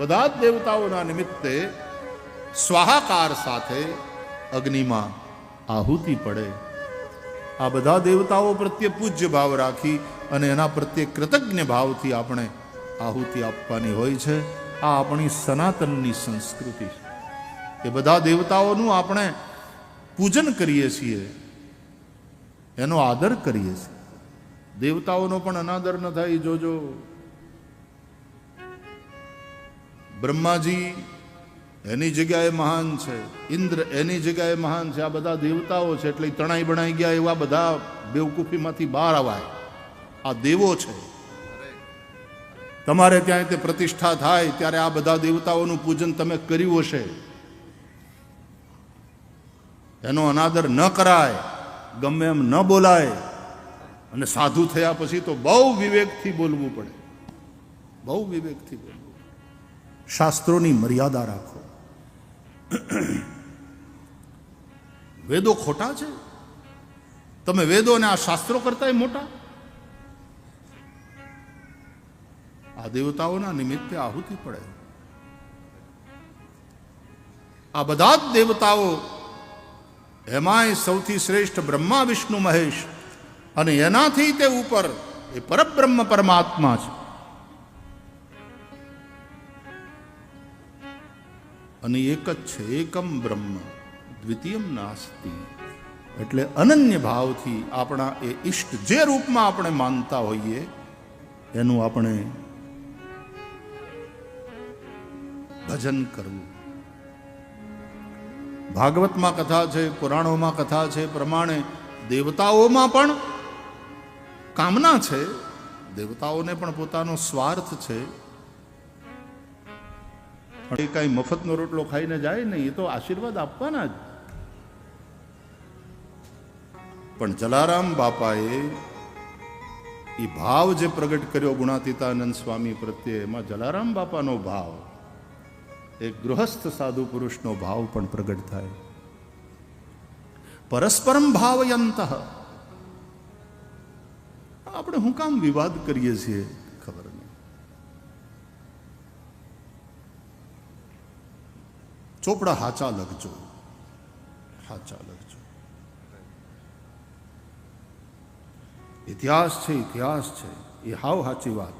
બધા જ દેવતાઓના નિમિત્તે સ્વાહાકાર સાથે અગ્નિમાં આહુતિ પડે. આ બધા દેવતાઓ પ્રત્યે પૂજ્ય ભાવ રાખી અને એના પ્રત્યે કૃતજ્ઞ ભાવથી આપણે આહુતિ આપવાની હોય છે. આ આપણી સનાતનની સંસ્કૃતિ એ બધા દેવતાઓનું આપણે પૂજન કરીએ છીએ. એનો આદર કરીએ છીએ. દેવતાઓનો પણ અનાદર ન થાય, જોજો. બ્રહ્માજી, એની જગ્યાએ મહાન છે. ઇન્દ્ર એની જગ્યાએ મહાન છે. આ બધા દેવતાઓ છે એટલે તણાઈ બણાઈ ગયા એવા બધા બેવકૂફીમાંથી બહાર આવાય. આ દેવો છે. તમારે ત્યાં તે પ્રતિષ્ઠા થાય ત્યારે આ બધા દેવતાઓનું પૂજન તમે કર્યું હશે. એનો અનાદર ન કરાય, ગમે એમ ન બોલાય. અને સાધુ થયા પછી તો બહુ વિવેકથી બોલવું પડે. બહુ વિવેકથી બોલવું શાસ્ત્રોની મર્યાદા રાખો. વેદો ખોટા છે? તમે વેદો અને આ શાસ્ત્રો કરતા મોટા? આ દેવતાઓના નિમિત્તે આહુતિ પડે. આ બધા જ દેવતાઓ એમાંય સૌથી શ્રેષ્ઠ બ્રહ્મા, વિષ્ણુ, મહેશ અને એનાથી તે ઉપર એ પરબ્રહ્મ પરમાત્મા છે. અને એક જ છે, એકમ બ્રહ્મ. દ્વિતીયમ નાસ્તિ. એટલે અનન્ય ભાવથી આપણા એ ઈષ્ટ જે રૂપમાં આપણે માનતા હોઈએ, એનું આપણે ભજન કરવું. ભાગવતમાં કથા છે, પુરાણોમાં કથા છે, પ્રમાણે દેવતાઓમાં પણ કામના છે, દેવતાઓને પણ પોતાનો સ્વાર્થ છે. પણ એ કાંઈ મફતનો રોટલો ખાઈને જાય નહીં, એ તો આશીર્વાદ આપવાના જ. પણ જલારામ બાપાએ એ ભાવ જે પ્રગટ કર્યો ગુણાતીતાનંદ સ્વામી પ્રત્યે, એમાં જલારામ બાપાનો ભાવ, એક ગૃહસ્થ સાધુ પુરુષનો ભાવ પણ પ્રગટ થાય. પરસ્પરમ ભાવયંત. આપણે હું કામ વિવાદ કરીએ છીએ ખબર નહીં ચોપડા હાચા લખજો. હાચા લખજો. ઇતિહાસ છે ઇતિહાસ છે. એ હાવ સાચી વાત.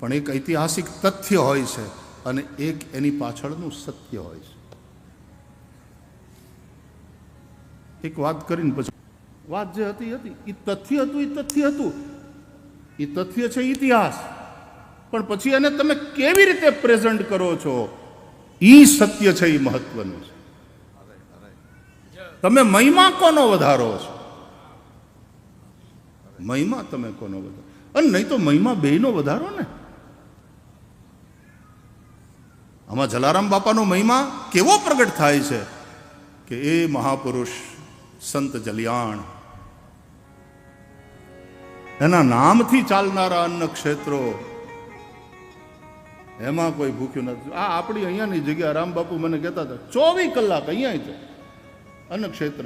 પણ એક ઐતિહાસિક તથ્ય હોય છે અને એક એની પાછળનું સત્ય હોય છે. એક વાત કરીને પછી વાત જે હતી હતી. એ તથ્ય હતું એ તથ્ય હતું. એ તથ્ય છે ઇતિહાસ. પણ પછી એને તમે કેવી રીતે પ્રેઝન્ટ કરો છો? એ સત્ય છે એ મહત્વનું છે. તમે મહિમા કોનો વધારો છો? મહિમા તમે કોનો વધારો? અને નહીં તો મહિમા બેયનો વધારો ને? આમાં જલારામ બાપાનો મહિમા કેવો પ્રગટ થાય છે કે એ મહાપુરુષ સંત જલિયાણ. એના નામથી ચાલનારા અન્ન ક્ષેત્રો એમાં કોઈ ભૂખ્યું નથી. આ આપણી અહીંયાની જગ્યા, રામ બાપુ મને કહેતા હતા, ચોવીસ કલાક અહીંયા છે, અન્ન ક્ષેત્ર.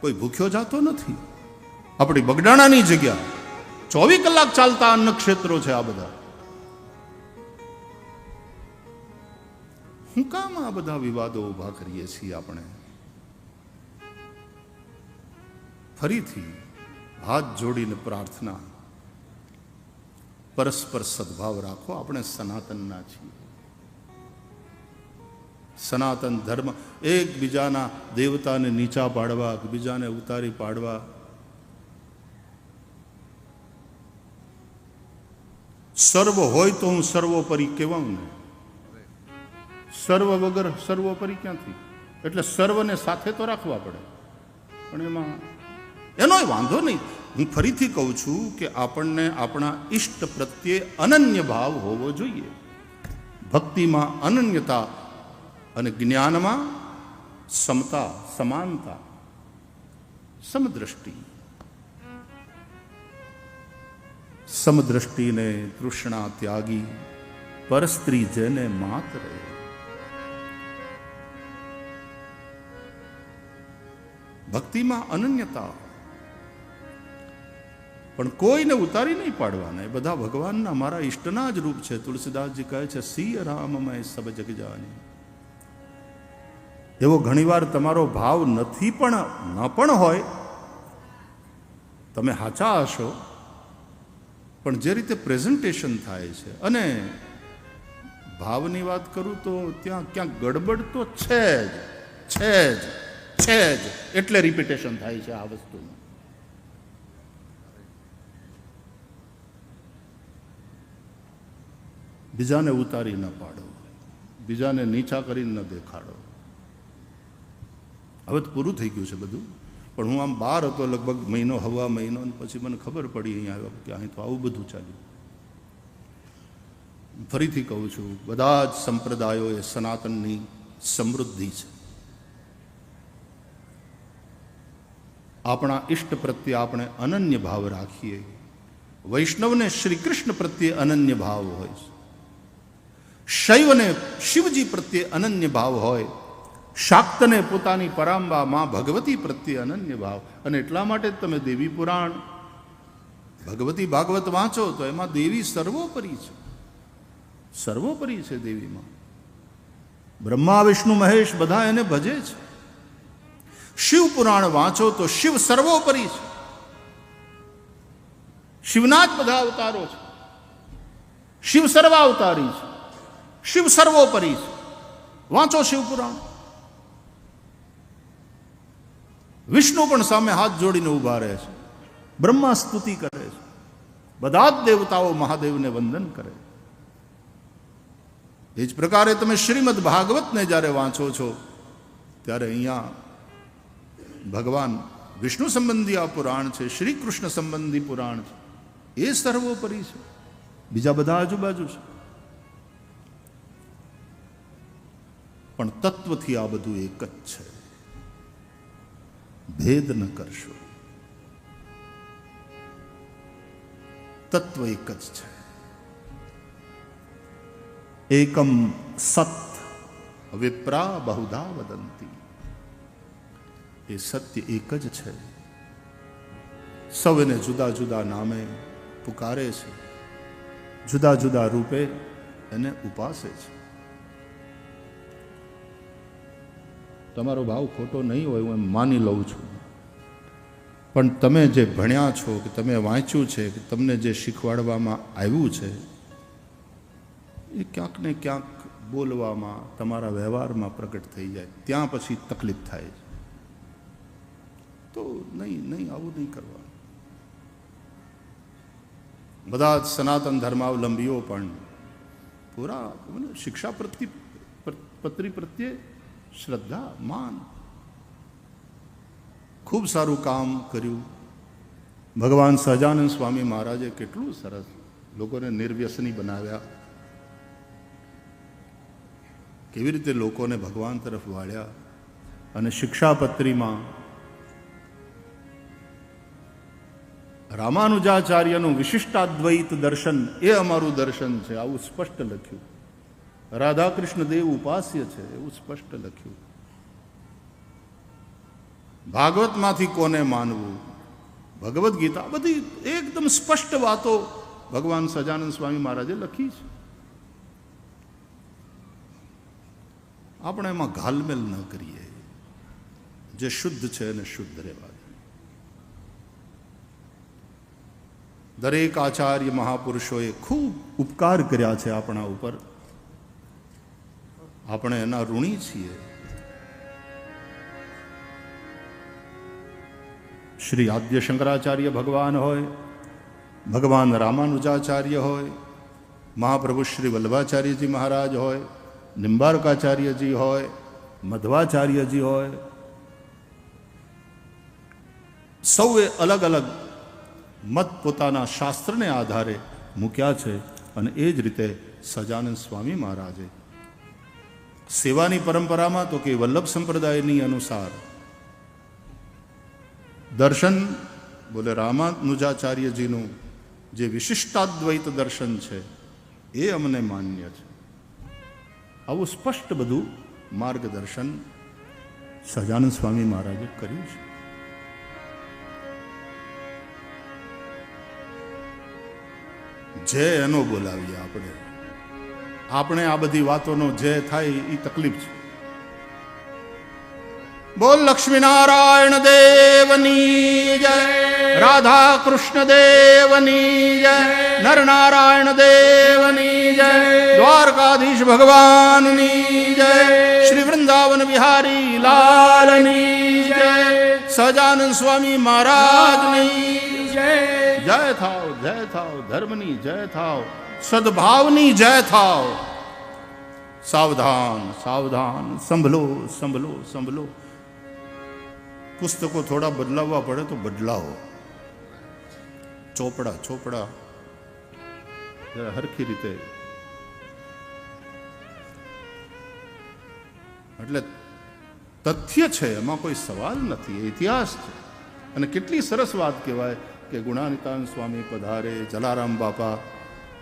કોઈ ભૂખ્યો જાતો નથી. આપણી બગડાણાની જગ્યા, ચોવીસ કલાક ચાલતા અન્ન ક્ષેત્રો છે આ બધા. હું કામ આ બધા વિવાદો ઊભા કરીએ છીએ આપણે? ફરીથી હાથ જોડીને પ્રાર્થના. પરસ્પર સદભાવ રાખો. આપણે સનાતનના છીએ. સનાતન ધર્મ એકબીજાના દેવતાને નીચા પાડવા બીજાને ઉતારી પાડવા. સર્વ હોય તો હું સર્વોપરી કહેવાઉં ને. સર્વ વગર સર્વોપરી ક્યાંથી? એટલે સર્વને સાથે તો રાખવા પડે. પણ એમાં એનો વાંધો નહીં. હું ફરીથી કહું છું કે આપણને આપણા ઈષ્ટ પ્રત્યે અનન્ય ભાવ હોવો જોઈએ. ભક્તિમાં અનન્યતા અને જ્ઞાનમાં સમતા, સમાનતા, સમદ્રષ્ટિ. સમદ્રષ્ટિને તૃષ્ણા ત્યાગી પરસ્ત્રી જેને માત્ર ભક્તિમાં અનન્યતા પણ કોઈને ઉતારી નહીં પાડવાના. એ બધા ભગવાનના મારા ઈષ્ટના જ રૂપ છે. તુલસીદાસજી કહે છે સિંહ રામમય સબ જગજાની. એવો ઘણીવાર તમારો ભાવ નથી પણ, ન પણ હોય. તમે હાચા હશો. પણ જે રીતે પ્રેઝન્ટેશન થાય છે, અને ભાવની વાત કરું તો ત્યાં ક્યાંક ગડબડ તો છે જ છે જ છે જ, એટલે રિપીટેશન થાય છે આ વસ્તુનું બીજાને ઉતારી ન પાડો, બીજાને નીચા કરીને ન દેખાડો. હવે તો પૂરું થઈ ગયું છે બધું. પણ હું આમ બહાર હતો લગભગ મહિનો, હવા મહિનો પછી મને ખબર પડી અહીંયા આવ્યો કે અહીં તો આવું બધું ચાલ્યું. ફરીથી કહું છું, બધા જ સંપ્રદાયો એ સનાતનની સમૃદ્ધિ છે. આપણા ઈષ્ટ પ્રત્યે આપણે અનન્ય ભાવ રાખીએ. વૈષ્ણવને શ્રી કૃષ્ણ પ્રત્યે અનન્ય ભાવ હોય છે. શૈવને શિવજી પ્રત્યે અનન્ય ભાવ હોય. શાક્તને પોતાની પરાંબા માં ભગવતી પ્રત્યે અનન્ય ભાવ. અને એટલા માટે જ તમે દેવી પુરાણ, ભગવતી ભાગવત વાંચો તો એમાં દેવી સર્વોપરી છે. સર્વોપરી છે દેવીમાં. બ્રહ્મા, વિષ્ણુ, મહેશ બધા એને ભજે છે. શિવ પુરાણ વાંચો તો શિવ સર્વોપરી છે. શિવના જ બધા અવતારો છે. શિવ સર્વાવતારી છે. શિવ સર્વોપરી વાંચો શિવપુરાણ વિષ્ણુ પણ સામે હાથ જોડીને ઊભા રહે છે. બ્રહ્મા સ્તુતિ કરે છે. બધા જ દેવતાઓ મહાદેવને વંદન કરે એ જ પ્રકારે તમે શ્રીમદ ભાગવતને જ્યારે વાંચો છો, ત્યારે અહીંયા ભગવાન વિષ્ણુ સંબંધી આ પુરાણ છે, શ્રી કૃષ્ણ સંબંધી પુરાણ છે. એ સર્વોપરી છે. બીજા બધા આજુબાજુ છે. પણ તત્વથી આ બધું એક જ છે. ભેદ ન કરશો. તત્વ એક જ છે. એકમ સત વિપ્રા બહુધા વદંતી. એ સત્ય એક જ છે. સૌ એને જુદા જુદા નામે પુકારે છે. જુદા જુદા રૂપે એને ઉપાસે છે. તમારો ભાવ ખોટો નહીં હોય હું એમ માની લઉં છું. પણ તમે જે ભણ્યા છો કે તમે વાંચ્યું છે કે તમને જે શીખવાડવામાં આવ્યું છે, એ ક્યાંક ને ક્યાંક બોલવામાં, તમારા વ્યવહારમાં પ્રગટ થઈ જાય, ત્યાં પછી તકલીફ થાય છે. તો નહીં નહીં, આવું નહીં કરવાનું. બધા જ સનાતન ધર્માવલંબીઓ પણ પૂરા શિક્ષા પ્રત્યે પત્રી પ્રત્યે શ્રદ્ધા, માન. ખૂબ સારું કામ કર્યું. ભગવાન સહજાનંદ સ્વામી મહારાજે કેટલું સરસ લોકોને નિર્વ્યસની બનાવ્યા. કેવી રીતે લોકોને ભગવાન તરફ વાળ્યા અને શિક્ષાપત્રીમાં રામાનુજાચાર્યનું વિશિષ્ટાદ્વૈત દર્શન, એ અમારું દર્શન છે, આવું સ્પષ્ટ લખ્યું. રાધાકૃષ્ણ દેવ ઉપાસ્ય છે, એવું સ્પષ્ટ લખ્યું. ભાગવતમાંથી કોને માનવું? ભગવદ્ ગીતા બધી એકદમ સ્પષ્ટ વાતો ભગવાન સજાનંદ સ્વામી મહારાજે લખી છે. આપણે એમાં ઘાલમેલ ન કરીએ. જે શુદ્ધ છે એને શુદ્ધ રહેવા દરેક આચાર્ય મહાપુરુષોએ ખૂબ ઉપકાર કર્યા છે આપણા ઉપર. આપણે એના ઋણી છીએ. શ્રી આદ્ય શંકરાચાર્ય ભગવાન હોય, ભગવાન રામાનુજાચાર્ય હોય, મહાપ્રભુ શ્રી વલ્લભાચાર્યજી મહારાજ હોય, નિંબારકાચાર્યજી હોય, મધ્વાચાર્યજી હોય, સૌએ અલગ અલગ મત પોતાના શાસ્ત્રને આધારે મૂક્યા છે અને એ જ રીતે સજાનંદ સ્વામી મહારાજે સેવાની પરંપરામાં તો કે વલ્લભ સંપ્રદાયની અનુસાર. દર્શન, બોલે રામાનુજાચાર્યજીનું જે વિશિષ્ટાદ્વૈત દર્શન છે, એ અમને માન્ય છે. આવું સ્પષ્ટ બધું માર્ગદર્શન સજાનંદ સ્વામી મહારાજે કર્યું છે. જય એનો બોલાવીએ આપણે. આપણે આ બધી વાતોનો જય થાય એ તકલીફ છે. બોલ લક્ષ્મીનારાયણ દેવની જય રાધા કૃષ્ણ દેવની જય, નરનારાયણ દેવની જય, દ્વારકાધીશ ભગવાનની જય શ્રી વૃંદાવન વિહારી લાલની જય, સજાનંદ સ્વામી મહારાજની જય. જય થાવ જય થાવ, ધર્મની જય થાવ. સદભાવની જય થાવ. સાવધાન સાવધાન, સંભલો સંભલો સંભલો. પુસ્તકો થોડા બદલાવવા પડે તો બદલાવો. ચોપડા ચોપડા. જરા હરખી રીતે. એટલે તથ્ય છે, એમાં કોઈ સવાલ નથી ઇતિહાસ છે. અને કેટલી સરસ વાત કહેવાય કે ગુણાનિતાન સ્વામી પધારે જલારામ બાપા.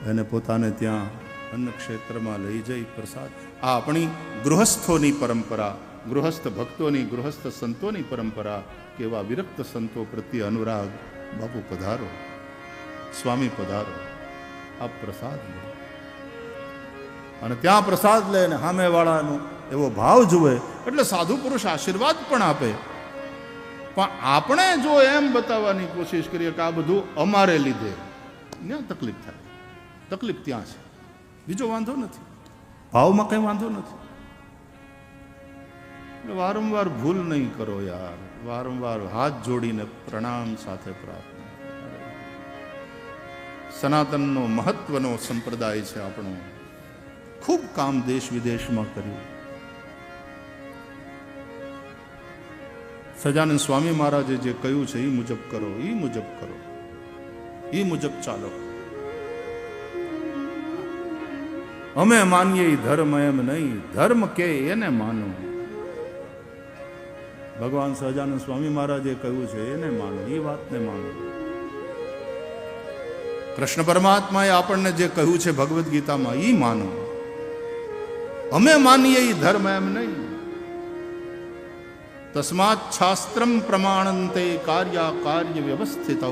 એને પોતાને ત્યાં અન્ન ક્ષેત્રમાં લઈ જઈ પ્રસાદ. આ આપણી ગૃહસ્થોની પરંપરા, ગૃહસ્થ ભક્તોની, ગૃહસ્થ સંતોની પરંપરા કેવા વિરક્ત સંતો પ્રત્યે અનુરાગ બાપુ પધારો. સ્વામી પધારો. આ પ્રસાદ લો. અને ત્યાં પ્રસાદ લે ને સામેવાળાનો એવો ભાવ જુએ, એટલે સાધુ પુરુષ આશીર્વાદ પણ આપે. પણ આપણે જો એમ બતાવવાની કોશિશ કરીએ કે આ બધું અમારે લીધે ત્યાં તકલીફ થાય. તકલીફ ત્યાં છે. બીજો વાંધો નથી. ભાવમાં કંઈ વાંધો નથી. એટલે વારંવાર ભૂલ નહીં કરો યાર. વારંવાર હાથ જોડીને પ્રણામ સાથે પ્રાર્થના સનાતનનો મહત્વનો સંપ્રદાય છે આપણો. ખૂબ કામ દેશ વિદેશમાં કર્યું. સજાનંદ સ્વામી મહારાજે જે કહ્યું છે એ મુજબ કરો એ મુજબ કરો. એ મુજબ ચાલો. અમે માનીએ ધર્મ એમ નહીં. ધર્મ કે એને માનો ભગવાન સહજાનંદ સ્વામી મહારાજે કહ્યું છે, એને માનો એ વાતને માનો કૃષ્ણ પરમાત્માએ આપણને જે કહ્યું છે ભગવદ્ ગીતામાં એ માનો અમે માનીએ એ ધર્મ એમ નહીં. તસ્માત શાસ્ત્રમ પ્રમાણંતે કાર્યા કાર્ય વ્યવસ્થિત.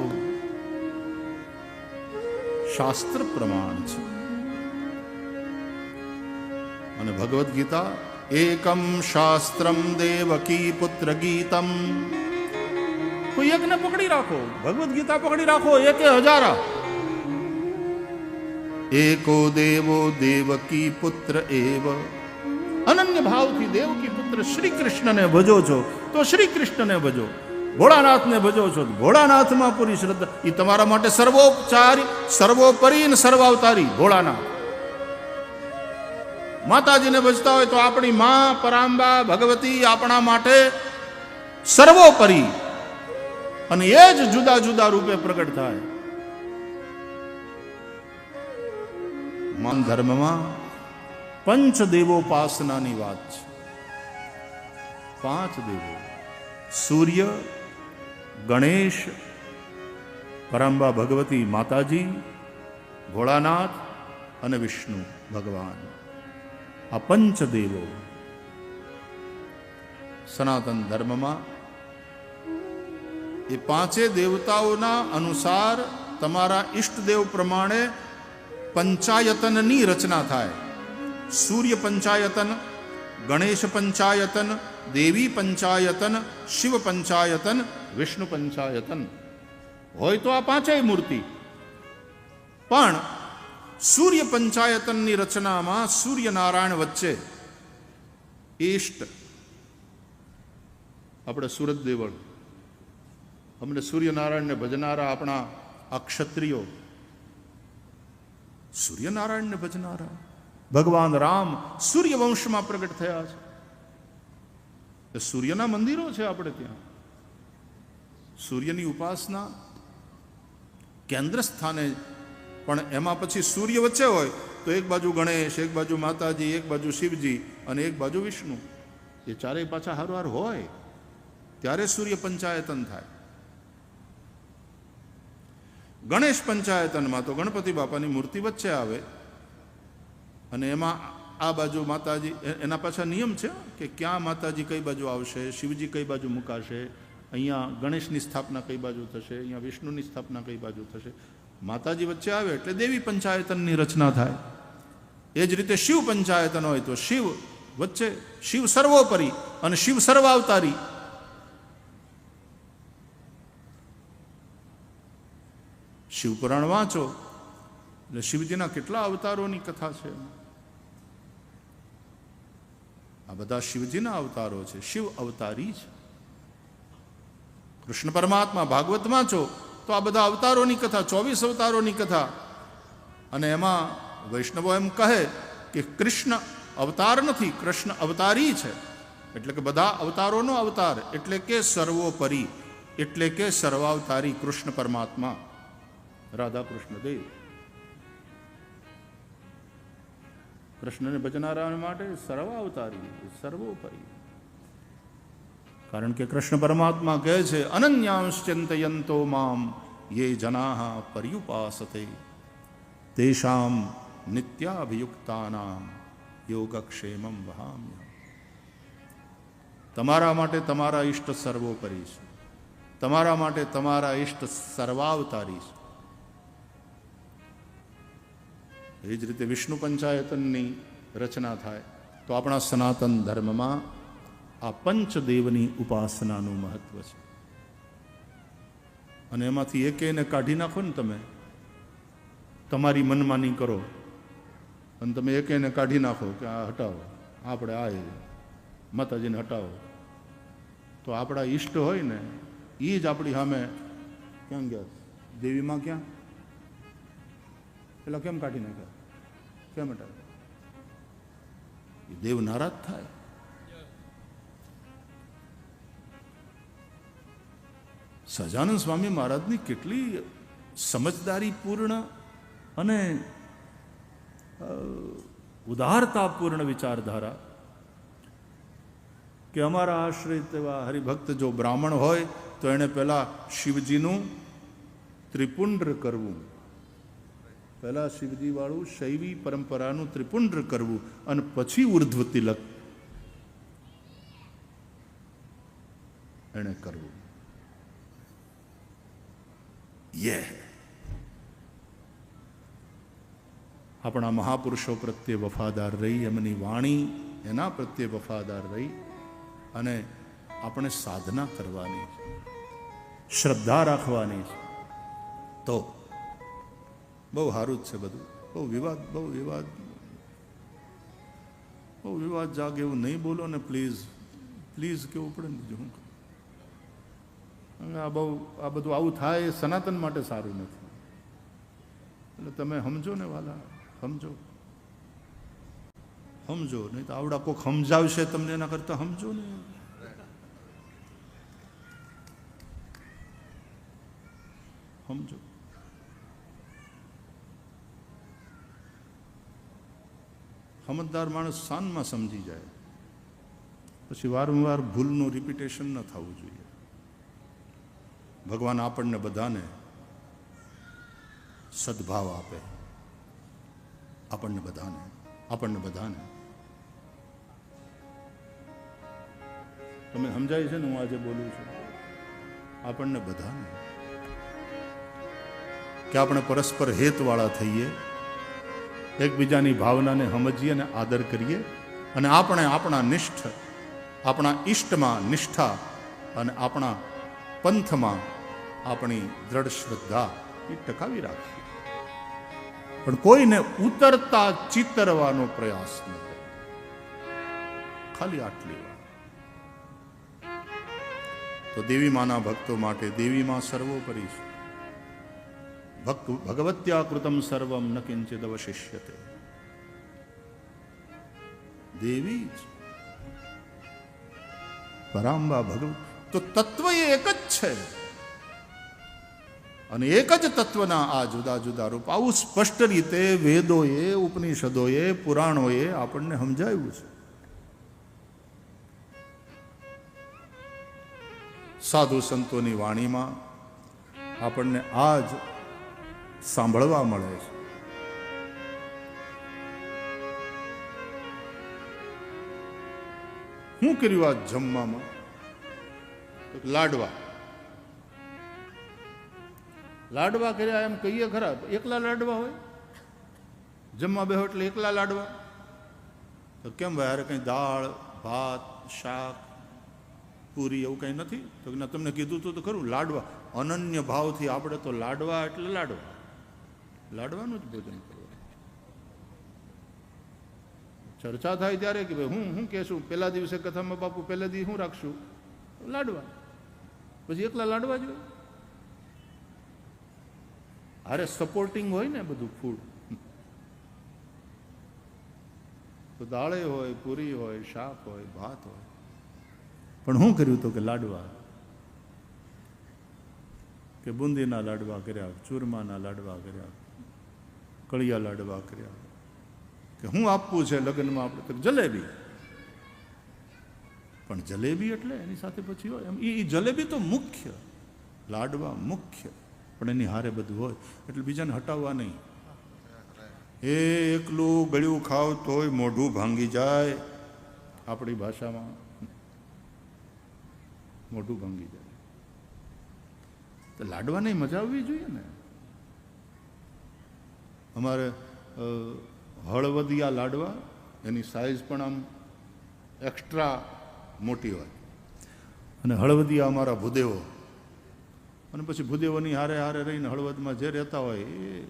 શાસ્ત્ર પ્રમાણ છે. અને ભગવદ્ ગીતા એકમ શાસ્ત્રમ દેવકી પુત્ર ગીતમ. કોઈ એકને પકડી રાખો. ભગવદ્ ગીતા પકડી રાખો એકે હજારા. એકો દેવો દેવકી પુત્ર એવ. અનન્ય ભાવથી દેવકી પુત્ર શ્રી કૃષ્ણને ભજો છો તો શ્રી કૃષ્ણને ભજો. ભોળાનાથને ભજો છો તો ભોળાનાથમાં પૂરી શ્રદ્ધા. એ તમારા માટે સર્વોપચારી સર્વોપરી ને સર્વાવતારી ભોળાનાથ. માતાજીને ભજતા હોય તો આપણી માં પરાંબા ભગવતી આપણા માટે સર્વોપરી અને એ જ જુદા જુદા રૂપે પ્રગટ થાય. માન ધર્મમાં પંચદેવોપાસનાની વાત છે. પાંચ દેવો. સૂર્ય, ગણેશ, પરાંબા ભગવતી માતાજી, ભોળાનાથ અને વિષ્ણુ ભગવાન. આ પંચદેવો સનાતન ધર્મમાં એ પાંચે દેવતાઓના અનુસાર તમારા ઈષ્ટદેવ પ્રમાણે પંચાયતનની રચના થાય. સૂર્ય પંચાયતન, ગણેશ પંચાયતન, દેવી પંચાયતન, શિવ પંચાયતન, વિષ્ણુ પંચાયતન. હોય તો આ પાંચેય મૂર્તિ. પણ સૂર્ય પંચાયતનની રચનામાં સૂર્યનારાયણ વચ્ચે ઈષ્ટ. આપણે સુરત દેવળ. અમને સૂર્યનારાયણને ભજનારા આપણા આ ક્ષત્રિયો. સૂર્યનારાયણને ભજનારા. ભગવાન રામ સૂર્યવંશમાં પ્રગટ થયા છે. સૂર્યના મંદિરો છે આપણે ત્યાં. સૂર્યની ઉપાસના કેન્દ્ર સ્થાને પણ એમાં પછી સૂર્ય વચ્ચે હોય તો એક બાજુ ગણેશ, એક બાજુ માતાજી, એક બાજુ શિવજી અને એક બાજુ વિષ્ણુ. એ ચારેય પાછા હારવાર હોય, ત્યારે સૂર્ય પંચાયતન થાય. ગણેશ પંચાયતનમાં તો ગણપતિ બાપાની મૂર્તિ વચ્ચે આવે અને એમાં આ બાજુ માતાજી એના પાછા નિયમ છે કે ક્યાં માતાજી કઈ બાજુ આવશે, શિવજી કઈ બાજુ મુકાશે, અહીંયા ગણેશની સ્થાપના કઈ બાજુ થશે, અહીંયા વિષ્ણુની સ્થાપના કઈ બાજુ થશે. માતાજી વચ્ચે આવે એટલે દેવી પંચાયતનની રચના થાય. એ જ રીતે શિવ પંચાયતન હોય તો શિવ વચ્ચે શિવ સર્વોપરી અને શિવ સર્વાવતારી. શિવપુરાણ વાંચો, એટલે શિવજીના કેટલા અવતારોની કથા છે. આ બધા શિવજીના અવતારો છે. શિવ અવતારી છે. કૃષ્ણ પરમાત્મા ભાગવત છો તો આ બધા અવતારોની કથા, ચોવીસ અવતારોની કથા. અને એમાં વૈષ્ણવો એમ કહે કે કૃષ્ણ અવતાર નથી, કૃષ્ણ અવતારી છે. એટલે કે બધા અવતારોનો અવતાર, એટલે કે સર્વોપરી, એટલે કે સર્વાવતારી કૃષ્ણ પરમાત્મા. રાધા કૃષ્ણ દેવ કૃષ્ણને ભજનારા માટે સર્વાવતારી, સર્વોપરી. કારણ કે કૃષ્ણ પરમાત્મા કહે છે, અનન્યાંશ્ચિંતયંતો મામ, યે જના પર્યુપાસતે, તેષામ નિત્યાભિયુક્તાનામ, યોગક્ષેમમ વહામ્ય તમારા માટે તમારા ઈષ્ટ સર્વોપરી છે. તમારા માટે તમારા ઈષ્ટ સર્વાવતારી છે. એ જ રીતે વિષ્ણુ પંચાયતનની રચના થાય તો આપણા સનાતન ધર્મમાં આ પંચદેવની ઉપાસનાનું મહત્વ છે. અને એમાંથી એક એને કાઢી નાખો ને તમે, તમારી મનમાની કરો. અને તમે એકેને કાઢી નાખો કે આ હટાવો, આપણે આ માતાજીને હટાવો. તો આપણા ઈષ્ટ હોય ને એ જ આપણી સામે ક્યાં ગયા? દેવીમાં ક્યાં? પેલા કેમ કાઢી નાખ્યા? કેમ હટાવ્યા? દેવ નારાજ થાય. સહજાનંદ સ્વામી મહારાજની કેટલી સમજદારીપૂર્ણ અને ઉદારતાપૂર્ણ વિચારધારા કે અમારા આશ્રિત એવા હરિભક્ત જો બ્રાહ્મણ હોય તો એણે પહેલાં શિવજીનું ત્રિપુંડ્ર કરવું. પહેલાં શિવજીવાળું શૈવી પરંપરાનું ત્રિપુંડ્ર કરવું અને પછી ઉર્ધ્વ તિલક. એણે કરવું. યે આપણા મહાપુરુષો પ્રત્યે વફાદાર રહી, એમની વાણી એના પ્રત્યે વફાદાર રહી અને આપણે સાધના કરવાની શ્રદ્ધા રાખવાની છે. તો બહુ સારું જ છે બધું. બહુ વિવાદ બહુ વિવાદ. બહુ વિવાદ જાગે એવું નહીં બોલો ને પ્લીઝ પ્લીઝ કેવું પડે ને બીજું આ બહુ, આ બધું આવું થાય એ સનાતન માટે સારું નથી. એટલે તમે સમજો ને વાલા, સમજો. સમજો, નહીં તો આવડા કોક સમજાવશે તમને એના કરતા સમજો ને. સમજો. સમજદાર માણસ શાનમાં સમજી જાય. પછી વારંવાર ભૂલનું રિપીટેશન ન થવું જોઈએ. ભગવાન આપણને બધાને સદભાવ આપે. આપણને બધાને આપણને બધાને. તમે સમજાય છે ને હું આજે બોલું છું? આપણને બધાને. કે આપણે પરસ્પર હેતવાળા થઈએ, એકબીજાની ભાવનાને સમજીએ અને આદર કરીએ, અને આપણે આપણા નિષ્ઠ, આપણા ઈષ્ટમાં નિષ્ઠા અને આપણા પંથમાં આપણી દ્રઢ શ્રદ્ધા એ ટકાવી રાખીએ. પણ કોઈને ઉતરતા ચિતરવાનો પ્રયાસ ન ખાલી આટલી તો દેવી માના ભક્તો માટે દેવી માં સર્વોપરી છે. ભક્ત ભગવત્યા કૃતમ સર્વમ ન કિંચિત અવશિષ્યતે. દેવી પરામ્બા પરાંબા ભગવ તો તત્વ એ એક જ છે. અને એક જ તત્વના આ જુદા જુદા રૂપ, આવું સ્પષ્ટ રીતે વેદોએ, ઉપનિષદોએ, પુરાણોએ આપણને સમજાવ્યું છે. સાધુ સંતોની વાણીમાં આપણને આ જ સાંભળવા મળે છે. શું કર્યું આ જમવામાં? લાડવા. લાડવા કર્યા એમ કહીએ ખરા, એકલા લાડવા હોય? જમવા બેહો એટલે એકલા લાડવા? તો કેમ ભાઈ અરે કંઈ દાળ, ભાત, શાક, પૂરી એવું કંઈ નથી? તો તમને કીધું તું તો ખરું, લાડવા. અનન્ય ભાવથી આપણે તો લાડવા એટલે લાડવા. લાડવાનું જ ભોજન ચર્ચા થાય ત્યારે કે ભાઈ, હું હું કહેશું? પહેલા દિવસે કથામાં બાપુ પહેલા દિવસ હું રાખશું? લાડવા. પછી એકલા લાડવા જોઈએ અરે સપોર્ટિંગ હોય ને બધું ફૂડ તો દાળે હોય, પૂરી હોય, શાક હોય, ભાત હોય. પણ હું કર્યું તો કે લાડવા. કે બુંદીના લાડવા કર્યા, ચૂરમાના લાડવા કર્યા, કળિયા લાડવા કર્યા. કે હું આપવું છે લગ્નમાં આપણે જલેબી. પણ જલેબી એટલે એની સાથે પછી હોય એમ. એ જલેબી તો મુખ્ય, લાડવા મુખ્ય, પણ એની હારે બધું હોય, એટલે બીજાને હટાવવા નહીં. એ એકલું ગળ્યું ખાવ તોય મોઢું ભાંગી જાય. આપણી ભાષામાં મોઢું ભાંગી જાય. તો લાડવાની મજા આવવી જોઈએ ને? અમારે હળવદિયા લાડવા, એની સાઈઝ પણ આમ એક્સ્ટ્રા મોટી વાત. અને હળવદિયા અમારા ભૂદેવો. અને પછી ભૂદેવોની હારે હારે રહીને હળવદમાં જે રહેતા હોય એ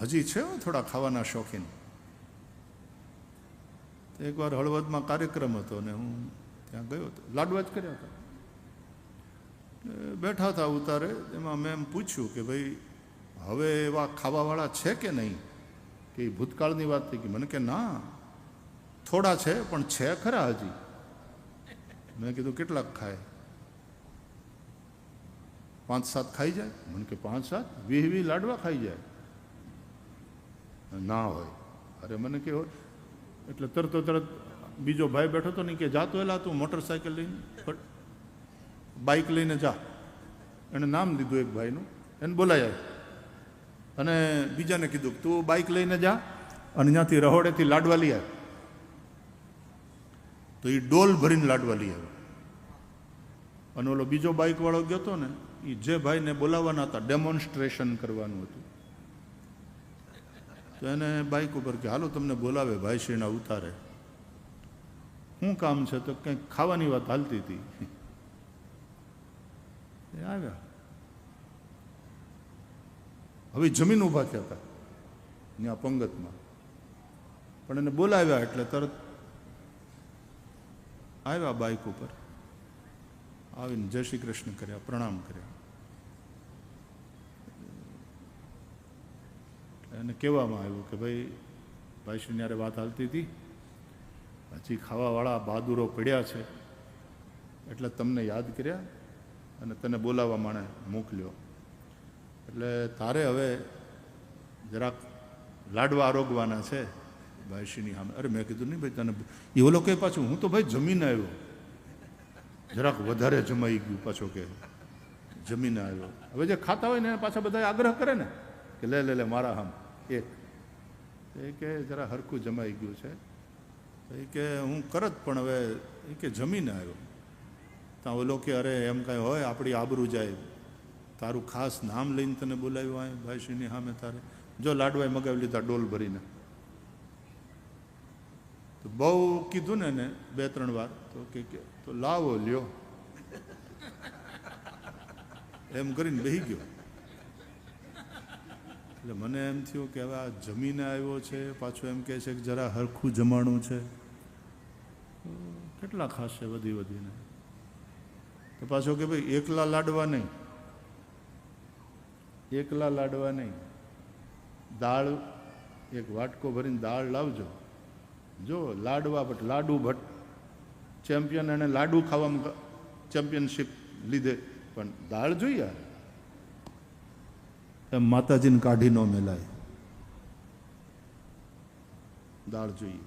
હજી છે થોડા ખાવાના શોખીન. એકવાર હળવદમાં કાર્યક્રમ હતો ને હું ત્યાં ગયો હતો. લાડવા જ કર્યા હતા. બેઠા હતા ઉતારે, એમાં મેં એમ પૂછ્યું કે ભાઈ, હવે એવા ખાવાવાળા છે કે નહીં? કે ભૂતકાળની વાત થઈ ગઈ. મને કે ના થોડા છે, પણ છે ખરા હજી. મેં કીધું, કેટલાક ખાય? પાંચ સાત ખાઈ જાય? મને કે, પાંચ સાત? વીહ વીહ લાડવા ખાઈ જાય. ના હોય. અરે, મને કે એટલે તરતો તરત બીજો ભાઈ બેઠો હતો ને કે જાતો એલા, તું મોટરસાયકલ લઈને બાઇક લઈને જા. એણે નામ લીધું એક ભાઈનું, એને બોલાયા અને બીજાને કીધું, તું બાઇક લઈને જા, અને ત્યાંથી રહોડેથી લાડવા લઈ આવ. તો એ ડોલ ભરીને લાડવા લઈ આવ્યો. અને ઓલો બીજો બાઇકવાળો ગયો હતો ને એ જે ભાઈને બોલાવવાના હતા ડેમોન્સ્ટ્રેશન કરવાનું હતું. તો એને બાઇક ઉપર કે, હાલો, તમને બોલાવે ભાઈશ્રીના ઉતારે. શું કામ છે? તો કંઈક ખાવાની વાત હાલતી હતી. એ આવ્યા. હવે જમીન ઊભા થયા હતા, ત્યાં પંગતમાં. પણ એને બોલાવ્યા એટલે તરત આવ્યા બાઇક ઉપર. આવીને જય શ્રી કૃષ્ણ કર્યા, પ્રણામ કર્યા. એને કહેવામાં આવ્યું કે ભાઈ ભાઈશ્રીની યારે વાત હાલતી હતી. હજી ખાવાવાળા બહાદુરો પડ્યા છે. એટલે તમને યાદ કર્યા અને તને બોલાવવા માણે મોકલ્યો. એટલે તારે હવે જરાક લાડવા આરોગવાના છે. ભાઈશ્રીની સામે. અરે, મેં કીધું નહીં ભાઈ, તને એ ઓલો કે પાછું, હું તો ભાઈ જમીન આવ્યો. જરાક વધારે જમાઈ ગયું પાછો કે જમીને આવ્યો. હવે જે ખાતા હોય ને પાછા બધા આગ્રહ કરે ને, કે લે લે લે, મારા હમ. એક એ કે, જરા હરખું જમાઈ ગયું છે. એ કે, હું કરત, પણ હવે એ કે, જમીને આવ્યો. ત્યાં ઓલો કે, અરે, એમ કાંઈ હોય, આપણી આબરૂ જાય. તારું ખાસ નામ લઈને તને બોલાવ્યું હોય ભાઈશ્રીની સામે તારે. જો લાડવાએ મગાવી લીધા ડોલ ભરીને. તો બહુ કીધું ને એને બે, ત્રણ વાર, તો કે તો લાવો, લ્યો. એમ કરીને બેહી ગયો. એટલે મને એમ થયું કે હવે આ જમીને આવ્યો છે, પાછું એમ કહે છે કે જરા હરખું જમાણું છે. કેટલા કેટલા ખાશે વધી વધીને? તો પાછો કે ભાઈ, એકલા લાડવા નહીં. એકલા લાડવા નહીં. દાળ, એક વાટકો ભરીને દાળ લાવજો. જો લાડવા ભટ્ટ લાડુ ભટ્ટ ચેમ્પિયન એને લાડુ ખાવામાં ચેમ્પિયનશિપ લીધે. પણ દાળ જોઈએ એમ માતાજીને કાઢી ન મેલાય. દાળ જોઈએ.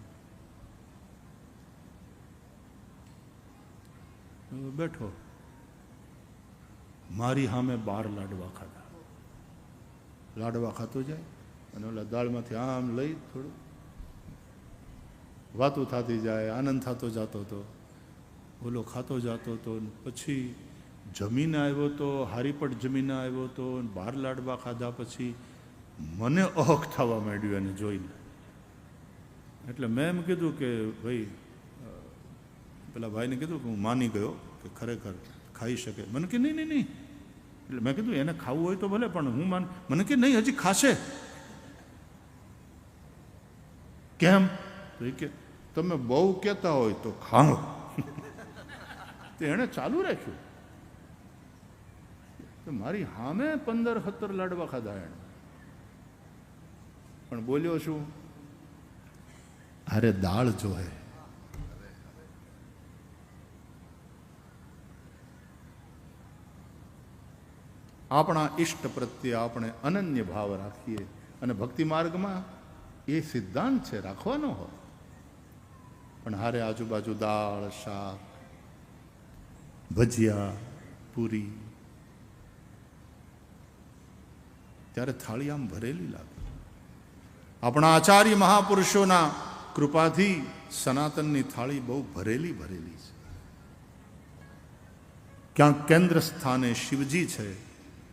બેઠો. મારી સામે બાર લાડવા ખાધા. લાડવા ખાતો જાય અને ઓલા દાળમાંથી આમ લઈ થોડું વાતો થતી જાય, આનંદ થતો જતો હતો. ઓલો ખાતો જતો હતો પછી જમીને આવ્યો તો, હારીપટ જમીને આવ્યો તો બાર લાડવા ખાધા પછી મને અહક થવા માંડ્યું એને જોઈને. એટલે મેં એમ કીધું કે, ભાઈ પેલા ભાઈને કીધું કે હું માની ગયો કે ખરેખર ખાઈ શકે. મને કે, નહીં નહીં નહીં. એટલે મેં કીધું, એને ખાવું હોય તો ભલે, પણ હું માન મને કે, નહીં, હજી ખાશે. કેમ? તો એ કે તમે બહુ કહેતા હોય તો તે એણે ચાલુ રાખ્યું. તો મારી સામે પંદર સત્તર લાડવા ખાધા એણે. પણ બોલ્યો શું? અરે, દાળ જોહે આપણા ઈષ્ટ પ્રત્યે આપણે અનન્ય ભાવ રાખીએ અને ભક્તિ માર્ગમાં એ સિદ્ધાંત છે, રાખવાનો હોય. પણ હારે આજુબાજુ દાળ, શાક, ભજીયા, પૂરી. ત્યારે થાળી આમ ભરેલી લાગે. આપણા આચાર્ય મહાપુરુષોના કૃપાથી સનાતનની થાળી બહુ ભરેલી ભરેલી છે. ક્યાંક કેન્દ્ર સ્થાને શિવજી છે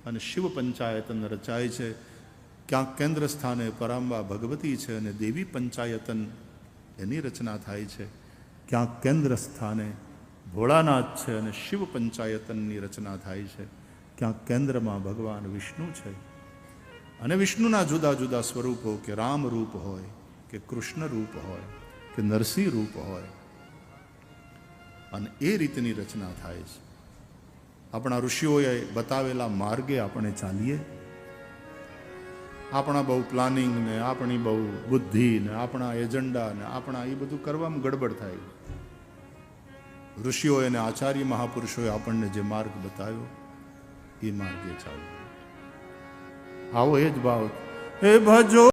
અને શિવ પંચાયતન રચાય છે. ક્યાંક કેન્દ્ર સ્થાને પરાંબા ભગવતી છે અને દેવી પંચાયતન એની રચના થાય છે. ક્યાંક કેન્દ્ર સ્થાને ભોળાનાથ છે અને શિવ પંચાયતનની રચના થાય છે. ક્યાંક કેન્દ્રમાં ભગવાન વિષ્ણુ છે. અને વિષ્ણુના જુદા જુદા સ્વરૂપો કે રામ રૂપ હોય, કે કૃષ્ણ રૂપ હોય, કે નરસિંહ રૂપ હોય. અને એ રીતની રચના થાય છે. આપણા ઋષિઓએ બતાવેલા માર્ગે આપણે ચાલીએ. આપણા બહુ પ્લાનિંગ આપણી બહુ બુદ્ધિ આપણા એજન્ડા ને, આપણા એ બધું કરવામાં ગડબડ થાય. ઋષિઓએ અને આચાર્ય મહાપુરુષોએ આપણને જે માર્ગ બતાવ્યો એ માર્ગે ચાલ્યો. આવો એ જ ભાવ. એ ભજો